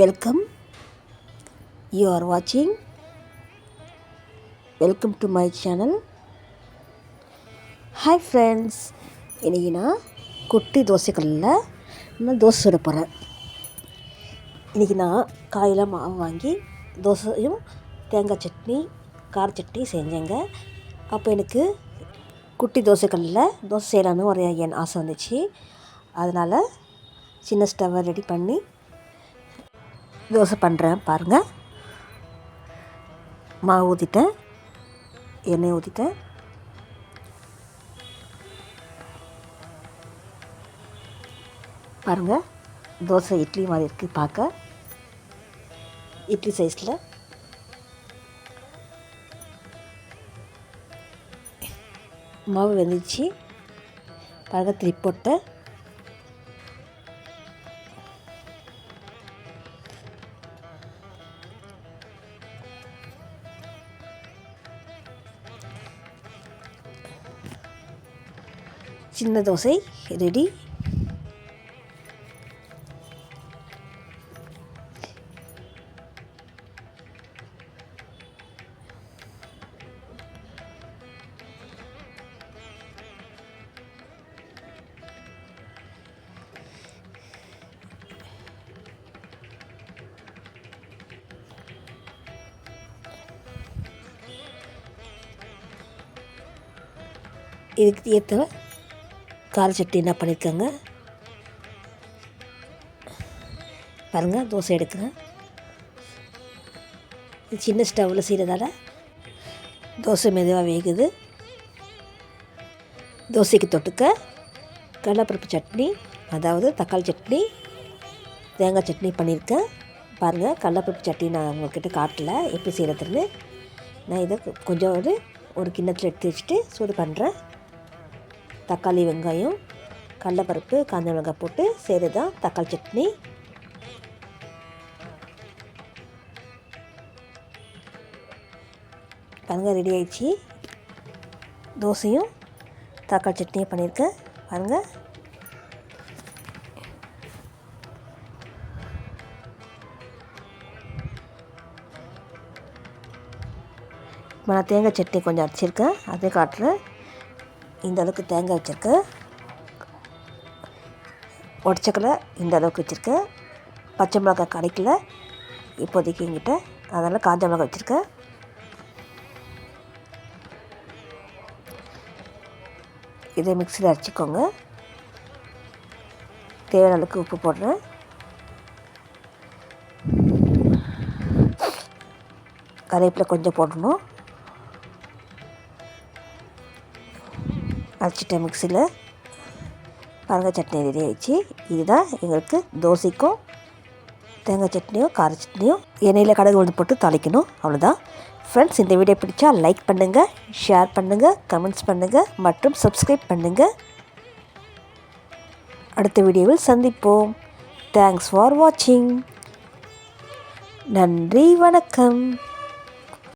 Welcome you are வாட்சிங் welcome to my channel hi friends இன்றைக்கி நான் குட்டி தோசைக்கல்லில் நான் தோசை சுட போகிறேன் இன்றைக்கி நான் காயில் மாவு வாங்கி தோசையும் தேங்காய் சட்னி கார சட்னி செஞ்சேங்க. அப்போ எனக்கு குட்டி தோசைக்கல்லில் தோசை செய்யலான்னு ஒரு என் ஆசை வந்துச்சு. அதனால் சின்ன ஸ்டவ்வை ரெடி பண்ணி தோசை பண்ணுறேன் பாருங்கள் மாவு ஊற்றிட்டேன் எண்ணெய் ஊற்றிட்டேன் பாருங்கள் தோசை இட்லி மாதிரி இருக்குது பார்க்க இட்லி சைஸில் மாவு வெந்துச்சு. பாருங்கள் திருப்பி போட்டேன். சின்ன தோசை ரெடி. இதுக்கு ஏற்ற கார சட்னி என்ன பண்ணியிருக்காங்க பாருங்கள் தோசை எடுக்கிறேன் இது சின்ன ஸ்டவ்வில் செய்கிறதால தோசை மெதுவாக வேகுது. தோசைக்கு தொட்டுக்க கடலைப்பருப்பு சட்னி அதாவது தக்காளி சட்னி தேங்காய் சட்னி பண்ணியிருக்கேன். பாருங்கள் கடலைப்பருப்பு சட்னி நான் உங்கள்கிட்ட காட்டல எப்படி செய்கிறதுன்னு நான் இதை கொஞ்சம் ஒரு ஒரு கிண்ணத்தில் எடுத்து வச்சுட்டு சூடு பண்ணுறேன் தக்காளி வெங்காயம் கடலப்பருப்பு காஞ்ச மிளகாய் போட்டு செய்கிறது தான் தக்காளி சட்னி. பாருங்கள் ரெடி ஆயிடுச்சு. தோசையும் தக்காளி சட்னியும் பண்ணியிருக்கேன். பாருங்கள் நான் தேங்காய் சட்னி கொஞ்சம் அரைச்சிருக்கேன். அதே காட்டுறேன். இந்த அளவுக்கு தேங்காய் வச்சுருக்கேன் உடச்சக்கலை இந்த அளவுக்கு வச்சுருக்கேன் பச்சை மிளகாய் கிடைக்கல. இப்போதைக்கு எங்கிட்ட அதனால் காஞ்ச மிளகாய் வச்சுருக்கேன் இதை மிக்சியில் அரைச்சிக்கோங்க. தேவையான அளவுக்கு உப்பு போடுறேன். கருவேப்பிலை கொஞ்சம் போடணும். அரைச்சிட்டேன் மிக்சியில் பாருங்கள் சட்னி ரெடி ஆயிடுச்சு. இதுதான் எங்களுக்கு தோசைக்கும் தேங்காய் சட்னியும் கார சட்னியும் எண்ணெயில் கடுகு உளுந்து போட்டு தாளிக்கணும். அவ்வளோதான் ஃப்ரெண்ட்ஸ் இந்த வீடியோ பிடிச்சா லைக் பண்ணுங்கள் ஷேர் பண்ணுங்கள் கமெண்ட்ஸ் பண்ணுங்கள் மற்றும் சப்ஸ்கிரைப் பண்ணுங்கள் அடுத்த வீடியோவில் சந்திப்போம். தேங்க்ஸ் ஃபார் வாட்சிங் நன்றி வணக்கம்.